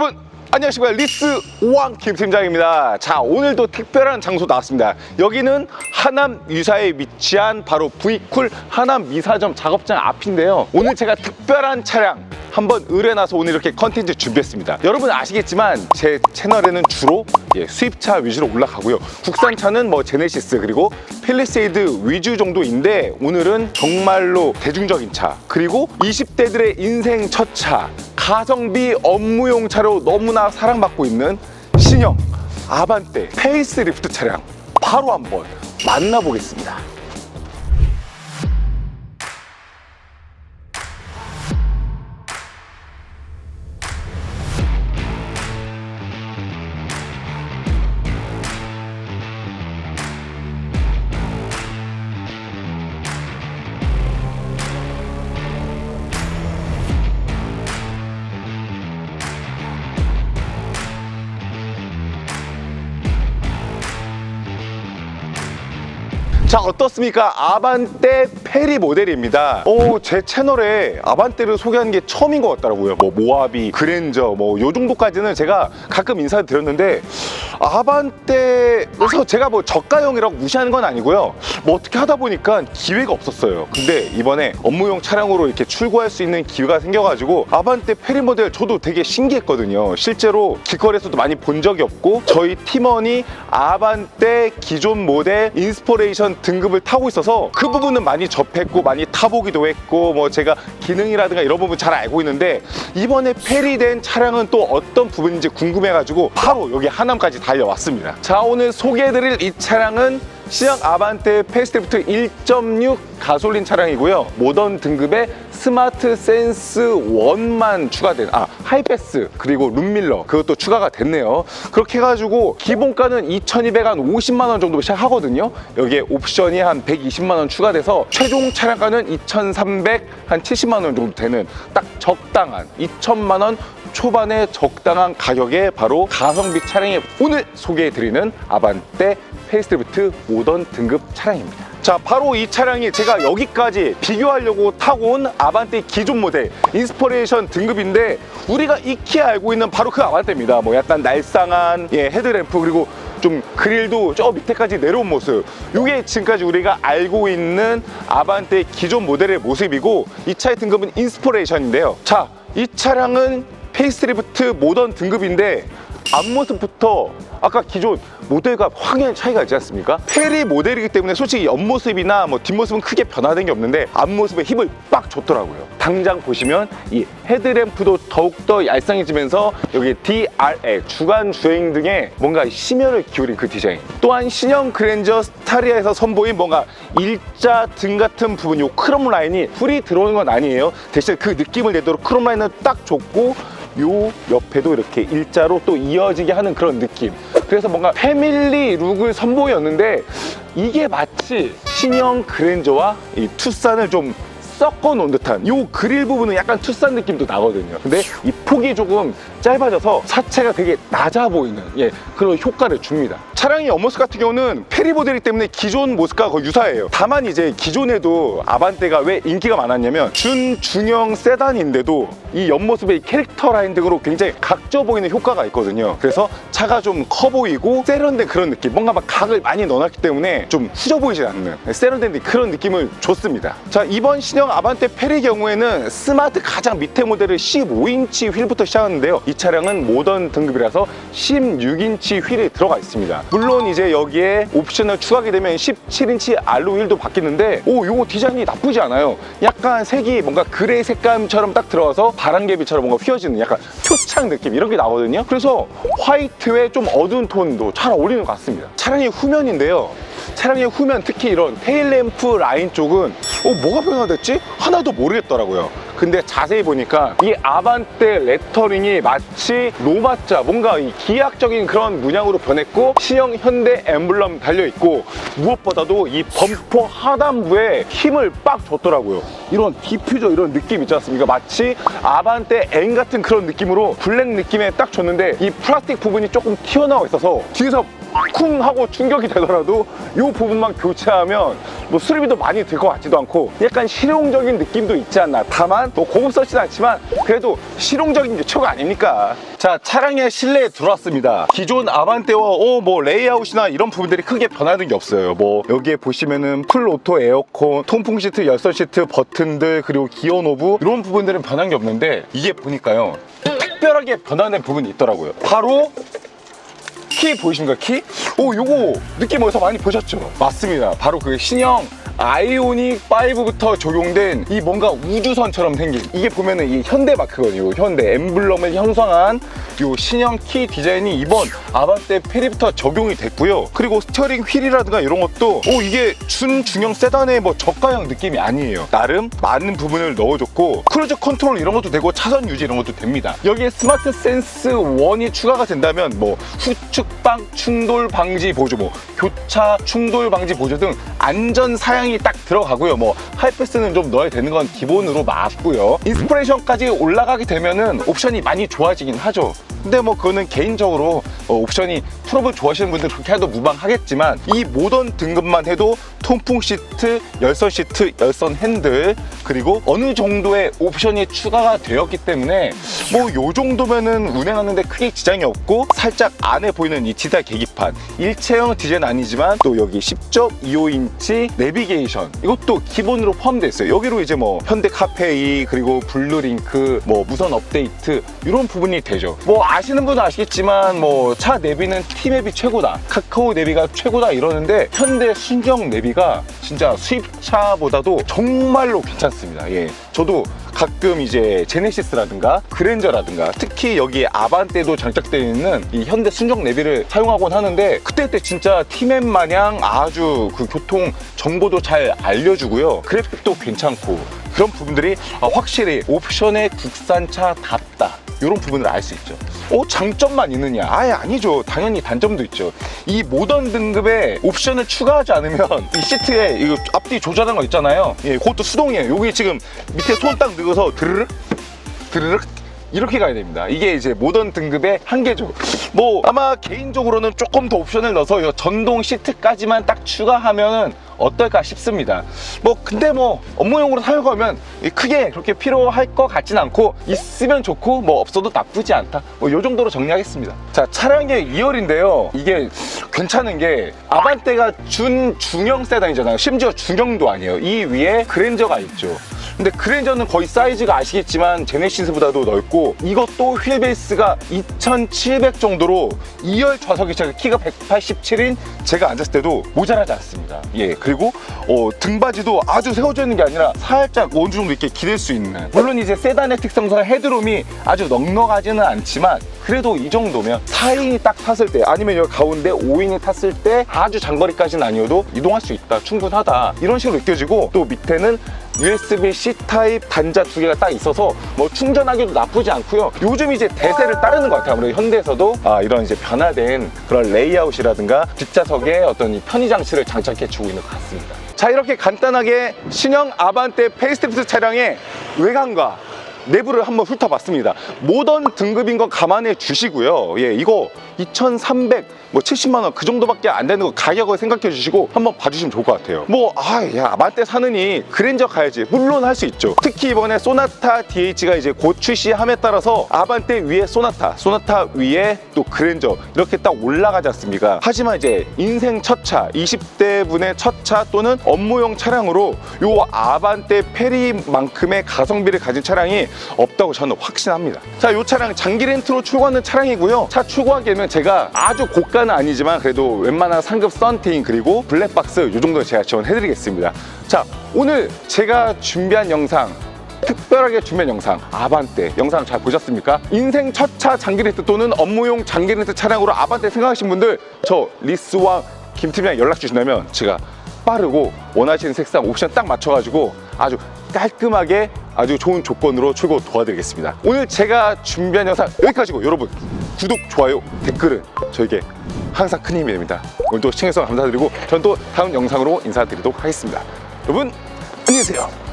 여러분 안녕하십니까. 리스 왕 김팀장입니다. 자 오늘도 특별한 장소 나왔습니다. 여기는 하남 유사에 위치한 바로 V쿨 하남 미사점 작업장 앞인데요. 오늘 제가 특별한 차량 한번 의뢰나서 오늘 이렇게 컨텐츠 준비했습니다. 여러분 아시겠지만 제 채널에는 주로 예, 수입차 위주로 올라가고요. 국산차는 뭐 제네시스 그리고 펠리세이드 위주 정도인데 오늘은 정말로 대중적인 차 그리고 20대들의 인생 첫 차 가성비 업무용 차로 너무나 사랑받고 있는 신형 아반떼 페이스리프트 차량 바로 한번 만나보겠습니다. 자 어떻습니까? 아반떼 페리 모델입니다. 오, 제 채널에 아반떼를 소개하는 게 처음인 것 같더라고요. 뭐 모하비, 그랜저 뭐 요 정도까지는 제가 가끔 인사를 드렸는데 아반떼에서 제가 뭐 저가형이라고 무시하는 건 아니고요. 뭐 어떻게 하다 보니까 기회가 없었어요. 근데 이번에 업무용 차량으로 이렇게 출고할 수 있는 기회가 생겨가지고 아반떼 페리 모델 저도 되게 신기했거든요. 실제로 길거리에서도 많이 본 적이 없고 저희 팀원이 아반떼 기존 모델 인스퍼레이션 등급을 타고 있어서 그 부분은 많이 접했고 많이 타보기도 했고 뭐 제가 기능이라든가 이런 부분 잘 알고 있는데 이번에 페리된 차량은 또 어떤 부분인지 궁금해가지고 바로 여기 하남까지 달려왔습니다. 자 오늘 소개해드릴 이 차량은 시장 아반떼 페이스리프트 1.6 가솔린 차량이고요. 모던 등급의 스마트 센스 1만 추가된 아 하이패스 그리고 룸밀러 그것도 추가가 됐네요. 그렇게 해가지고 기본가는 2,250만 원 정도 시작하거든요. 여기에 옵션이 한 120만 원 추가돼서 최종 차량가는 2,300한 70만 원 정도 되는 딱 적당한 2천만 원 초반의 적당한 가격에 바로 가성비 차량이 오늘 소개해드리는 아반떼 페이스리프트 모던 등급 차량입니다. 자, 바로 이 차량이 제가 여기까지 비교하려고 타고 온 아반떼 기존 모델 인스퍼레이션 등급인데 우리가 익히 알고 있는 바로 그 아반떼입니다. 뭐 약간 날쌍한 예, 헤드램프 그리고 좀 그릴도 저 밑에까지 내려온 모습 이게 지금까지 우리가 알고 있는 아반떼 기존 모델의 모습이고 이 차의 등급은 인스퍼레이션인데요 자 이 차량은 페이스리프트 모던 등급인데 앞모습부터 아까 기존 모델과 확연한 차이가 있지 않습니까? 페리 모델이기 때문에 솔직히 옆모습이나 뭐 뒷모습은 크게 변화된 게 없는데 앞모습에 힘을 빡 줬더라고요. 당장 보시면 이 헤드램프도 더욱더 얄쌍해지면서 여기 DRL 주간 주행 등에 뭔가 심혈을 기울인 그 디자인. 또한 신형 그랜저 스타리아에서 선보인 뭔가 일자 등 같은 부분 요 크롬 라인이 풀이 들어오는 건 아니에요. 대신 그 느낌을 내도록 크롬 라인을 딱 줬고 요 옆에도 이렇게 일자로 또 이어지게 하는 그런 느낌. 그래서 뭔가 패밀리 룩을 선보였는데 이게 마치 신형 그랜저와 이 투싼을 좀 섞어 놓은 듯한 요 그릴 부분은 약간 투싼 느낌도 나거든요. 근데 이 폭이 조금 짧아져서 차체가 되게 낮아 보이는 예, 그런 효과를 줍니다. 차량의 옆모습 같은 경우는 페리 모델이기 때문에 기존 모습과 거의 유사해요. 다만 이제 기존에도 아반떼가 왜 인기가 많았냐면 준 중형 세단인데도 이 옆모습의 캐릭터 라인 등으로 굉장히 각져 보이는 효과가 있거든요. 그래서 차가 좀 커 보이고 세련된 그런 느낌, 뭔가 막 각을 많이 넣어놨기 때문에 좀 후져 보이지 않는 세련된 그런 느낌을 줬습니다. 자 이번 신형 아반떼 페리 경우에는 스마트 가장 밑에 모델을 15인치 휠부터 시작하는데요. 이 차량은 모던 등급이라서 16인치 휠이 들어가 있습니다. 물론 이제 여기에 옵션을 추가하게 되면 17인치 알로 휠도 바뀌는데 오 요거 디자인이 나쁘지 않아요. 약간 색이 뭔가 그레이 색감처럼 딱 들어가서 바람개비처럼 뭔가 휘어지는 약간 표창 느낌 이런 게 나거든요. 그래서 화이트에 좀 어두운 톤도 잘 어울리는 것 같습니다. 차량의 후면인데요. 차량의 후면 특히 이런 테일램프 라인 쪽은 어 뭐가 변화됐지? 하나도 모르겠더라고요. 근데 자세히 보니까 이 아반떼 레터링이 마치 로마자 뭔가 이 기하학적인 그런 문양으로 변했고 시형 현대 엠블럼 달려 있고 무엇보다도 이 범퍼 하단부에 힘을 빡 줬더라고요. 이런 디퓨저 이런 느낌 있지 않습니까? 마치 아반떼 N 같은 그런 느낌으로 블랙 느낌에 딱 줬는데 이 플라스틱 부분이 조금 튀어나와 있어서 뒤에서 쿵 하고 충격이 되더라도 이 부분만 교체하면 뭐 수리비도 많이 들 것 같지도 않고 약간 실용적인 느낌도 있지 않나. 다만 뭐 고급스럽진 않지만 그래도 실용적인 게 최고 아닙니까. 자 차량의 실내에 들어왔습니다. 기존 아반떼와 어, 뭐 레이아웃이나 이런 부분들이 크게 변하는 게 없어요. 뭐 여기에 보시면은 풀 오토 에어컨 통풍 시트 열선 시트 버튼들 그리고 기어 노브 이런 부분들은 변한 게 없는데 이게 보니까요. 특별하게 변화된 부분이 있더라고요. 바로 키 보이십니까 키? 오 요거 느낌 어디서 많이 보셨죠? 맞습니다 바로 그 신형 아이오닉 5부터 적용된 이 뭔가 우주선처럼 생긴 이게 보면은 이 현대 마크거든요 현대. 엠블럼을 형성한 요 신형 키 디자인이 이번 아반떼 페리부터 적용이 됐고요. 그리고 스티어링 휠이라든가 이런 것도 오 이게 준중형 세단의 뭐 저가형 느낌이 아니에요. 나름 많은 부분을 넣어줬고 크루즈 컨트롤 이런 것도 되고 차선 유지 이런 것도 됩니다. 여기에 스마트 센스 1이 추가가 된다면 뭐 후측방 충돌 방지 보조 뭐 교차 충돌 방지 보조 등 안전 사양 이 딱 들어가고요. 뭐 하이패스는 좀 넣어야 되는 건 기본으로 맞고요. 인스피레이션까지 올라가게 되면은 옵션이 많이 좋아지긴 하죠. 근데 뭐 그거는 개인적으로 어, 옵션이 풀업을 좋아하시는 분들 그렇게 해도 무방하겠지만 이 모던 등급만 해도 통풍 시트, 열선 시트, 열선 핸들 그리고 어느 정도의 옵션이 추가가 되었기 때문에 뭐 요 정도면은 운행하는데 크게 지장이 없고 살짝 안에 보이는 이 디지털 계기판. 일체형 디자인 아니지만 또 여기 10.25인치 내비게이션. 이것도 기본으로 포함되어 있어요. 여기로 이제 뭐 현대 카페이 그리고 블루링크 뭐 무선 업데이트 이런 부분이 되죠. 뭐 아시는 분은 아시겠지만 뭐 차 내비는 T맵이 최고다. 카카오 내비가 최고다 이러는데 현대 순정 내비가 진짜 수입차보다도 정말로 괜찮습니다. 예. 저도 가끔 이제 제네시스라든가 그랜저라든가 특히 여기 아반떼도 장착되어 있는 이 현대 순정 내비를 사용하곤 하는데 그때 그때 진짜 티맵 마냥 아주 그 교통 정보도 잘 알려주고요. 그래픽도 괜찮고 그런 부분들이 아, 확실히 옵션의 국산차답다 이런 부분을 알 수 있죠. 어, 장점만 있느냐? 아예 아니죠. 당연히 단점도 있죠. 이 모던 등급에 옵션을 추가하지 않으면 이 시트에 이거 앞뒤 조절하는 거 있잖아요. 예, 그것도 수동이에요. 여기 지금 밑에 손 딱 넣어서 드르륵 드르륵 이렇게 가야 됩니다. 이게 이제 모던 등급의 한계죠. 뭐 아마 개인적으로는 조금 더 옵션을 넣어서 이 전동 시트까지만 딱 추가하면은 어떨까 싶습니다. 뭐 근데 뭐 업무용으로 사용하면 크게 그렇게 필요할 것 같진 않고 있으면 좋고 뭐 없어도 나쁘지 않다. 뭐 요 정도로 정리하겠습니다. 자 차량의 2열인데요. 이게 괜찮은 게 아반떼가 준 중형 세단이잖아요. 심지어 중형도 아니에요. 이 위에 그랜저가 있죠. 근데 그랜저는 거의 사이즈가 아시겠지만 제네시스보다도 넓고 이것도 휠 베이스가 2700 정도로 2열 좌석이 키가 187인 제가 앉았을 때도 모자라지 않습니다. 예 그리고 어, 등받이도 아주 세워져 있는 게 아니라 살짝 어느 정도 이렇게 기댈 수 있는 물론 이제 세단의 특성상 헤드룸이 아주 넉넉하지는 않지만 그래도 이 정도면 4인이 딱 탔을 때 아니면 여기 가운데 5인이 탔을 때 아주 장거리까지는 아니어도 이동할 수 있다 충분하다 이런 식으로 느껴지고 또 밑에는 USB-C 타입 단자 두 개가 딱 있어서 뭐 충전하기도 나쁘지 않고요. 요즘 이제 대세를 따르는 것 같아요. 아무래도 현대에서도 아, 이런 이제 변화된 그런 레이아웃이라든가 뒷좌석 에 어떤 이 편의 장치를 장착해 주고 있는 것 같습니다. 자 이렇게 간단하게 신형 아반떼 페이스리프트 차량의 외관과 내부를 한번 훑어봤습니다. 모던 등급인 거 감안해 주시고요. 예, 이거 2,300, 뭐 70만 원 그 정도밖에 안 되는 거 가격을 생각해 주시고 한번 봐주시면 좋을 것 같아요. 뭐, 아, 야, 아반떼 사느니 그랜저 가야지. 물론 할 수 있죠. 특히 이번에 소나타 DH가 이제 곧 출시함에 따라서 아반떼 위에 소나타, 소나타 위에 또 그랜저 이렇게 딱 올라가지 않습니까? 하지만 이제 인생 첫 차, 20대 분의 첫 차 또는 업무용 차량으로 요 아반떼 페리만큼의 가성비를 가진 차량이 없다고 저는 확신합니다. 자, 이 차량 장기 렌트로 출고하는 차량이고요. 차 출고하기에는 제가 아주 고가 는 아니지만 그래도 웬만한 상급 썬팅 그리고 블랙박스 이 정도 제가 지원해드리겠습니다. 자, 오늘 제가 준비한 영상 특별하게 준비한 영상 아반떼 영상 잘 보셨습니까? 인생 첫 차 장기 렌트 또는 업무용 장기 렌트 차량으로 아반떼 생각하신 분들 저 리스왕 김팀장 연락 주신다면 제가 빠르고 원하시는 색상 옵션 딱 맞춰가지고 아주 깔끔하게 아주 좋은 조건으로 출고 도와드리겠습니다. 오늘 제가 준비한 영상 여기까지고 여러분 구독, 좋아요, 댓글은 저에게 항상 큰 힘이 됩니다. 오늘도 시청해주셔서 감사드리고 저는 또 다음 영상으로 인사드리도록 하겠습니다. 여러분 안녕히 계세요.